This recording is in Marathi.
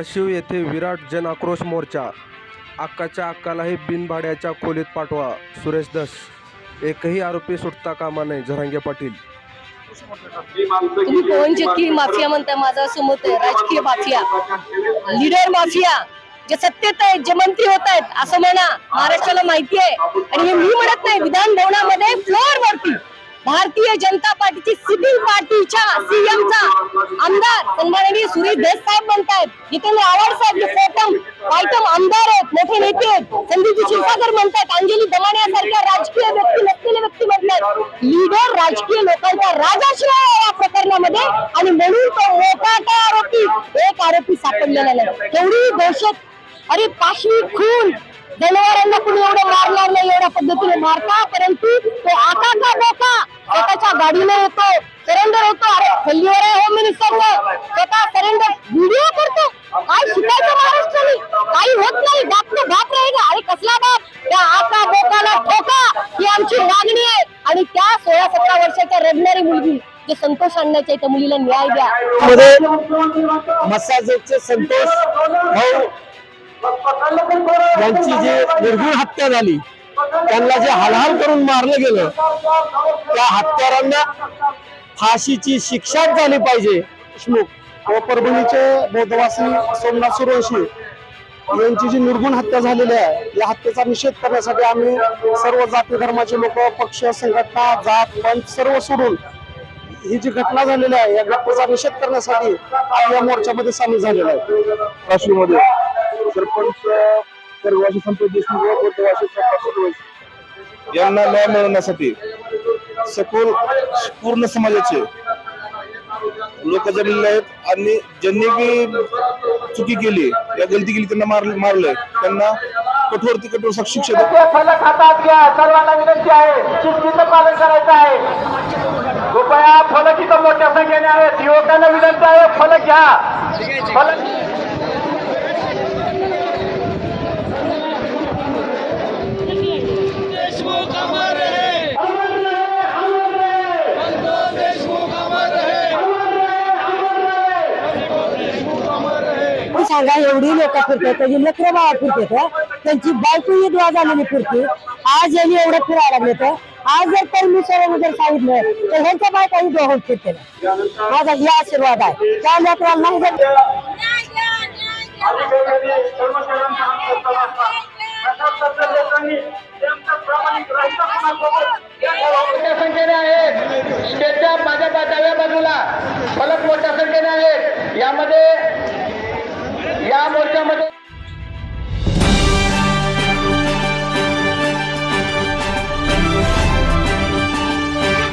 धाराशिव येथे विराट जन आक्रोश मोर्चा. अक्काच्या अक्कालाही बिनभाड्याच्या खोलीत पाठवा सुरेश धस. एकही आरोपी सुटता कामा नये जरांगे पाटील. तुम्ही पवनचक्की माफिया म्हणताय माझं असं मत आहे राजकीय माफिया. लीडर माफिया जे सत्तेत आहेत जे मंत्री होत आहेत असं म्हणा महाराष्ट्राला माहिती आहे. आणि हे मी म्हणत नाही विधान भवनामध्ये फ्लोअर वरती भारतीय जनता पार्टीची सिव्हिल पार्टीच्या सीएमचा आमदार सन्माननीय सुरेश देश साहेब म्हणतायत. जितेंद्र आव्हाड साहेब जे फोटम पायटम आमदार आहेत मोठे नेते आहेत. संदीपजी क्षीरसागर म्हणतायत अंजली दमाने यासारख्या राजकीय व्यक्ती नसलेले व्यक्ती म्हणतात लीडर राजकीय लोकांचा राजाश्रय या प्रकरणामध्ये. आणि म्हणून तो मोठा आरोपी एक आरोपी सापडलेला नाही. तेवढी दहशत अरे पाशवी खून. जनावरांना कुणी एवढं मारणार नाही एवढ्या पद्धतीने मारता परंतु तो आका का बोका? स्वतःच्या गाडीने येतो. सरेंडर होतो. अरे हल्लीवर आहे होम मिनिस्टर स्वतः सरेंडर व्हिडिओ करतो. काय शिकायचं महाराष्ट्राने? काही होत नाही. बाप तो बाप राहील अरे कसला बाप? त्या आता बोकाला ठोका ही आमची मागणी आहे. आणि त्या सोळा सतरा वर्षाच्या रडणारी मुलगी जे संतोष आणण्याच्या त्या मुलीला न्याय द्या. मध्ये मसाजचे संतोष भाऊ यांची जी निर्गुण हत्या झाली त्यांना जे हालहाल करून मारलं गेलं त्या हत्यारांना फाशीची शिक्षा झाली पाहिजे. देशमुख व परभणीचे बौद्धवासी सोमनाथ सुरवंशी यांची जी निर्गुण हत्या झालेली आहे या हत्येचा निषेध करण्यासाठी आम्ही सर्व जाती धर्माचे लोक पक्ष संघटना जात पंच सर्व सोडून ही जी घटना झालेली आहे या घटनेचा निषेध करण्यासाठी आम्ही या मोर्चामध्ये सामील झालेलो आहे. धाराशिवमध्ये सरपंच सर्ववासी संतोष देशमुख यांना न्याय मिळवण्यासाठी सखोल पूर्ण समाजाचे लोक जमलेले आहेत आणि ज्यांनी की चुकी केली या गलती केली त्यांना मार मारलंय. त्यांना कठोर ते कठोर शिक्षा द्या. फलक हातात घ्या सर्वांना विनंती आहे. शिस्तीचं पालन करायचं आहे. कृपया फलक इथं मोठ्या संख्येने आहेत. युवकांना विनंती आहे फलक घ्या. फलक सांगा एवढी लोक फिरतात त्याची लेकरं बाळा फिरतात त्यांची बायको विधवा झालेली फिरते. आज यांनी एवढं फिरायला लागले तर आज जर परमेश्वराने जर सांगितलं तर ह्यांच्या बायका विधवा होत फिरते माझा हे आशीर्वाद आहे. त्या लेकरांना नाही जर मोठ्या संख्येने आहेत स्टेजच्या माझ्या डाव्या बाजूला फलक मोठ्या संख्येने आहेत. यामध्ये मोर्चामध्ये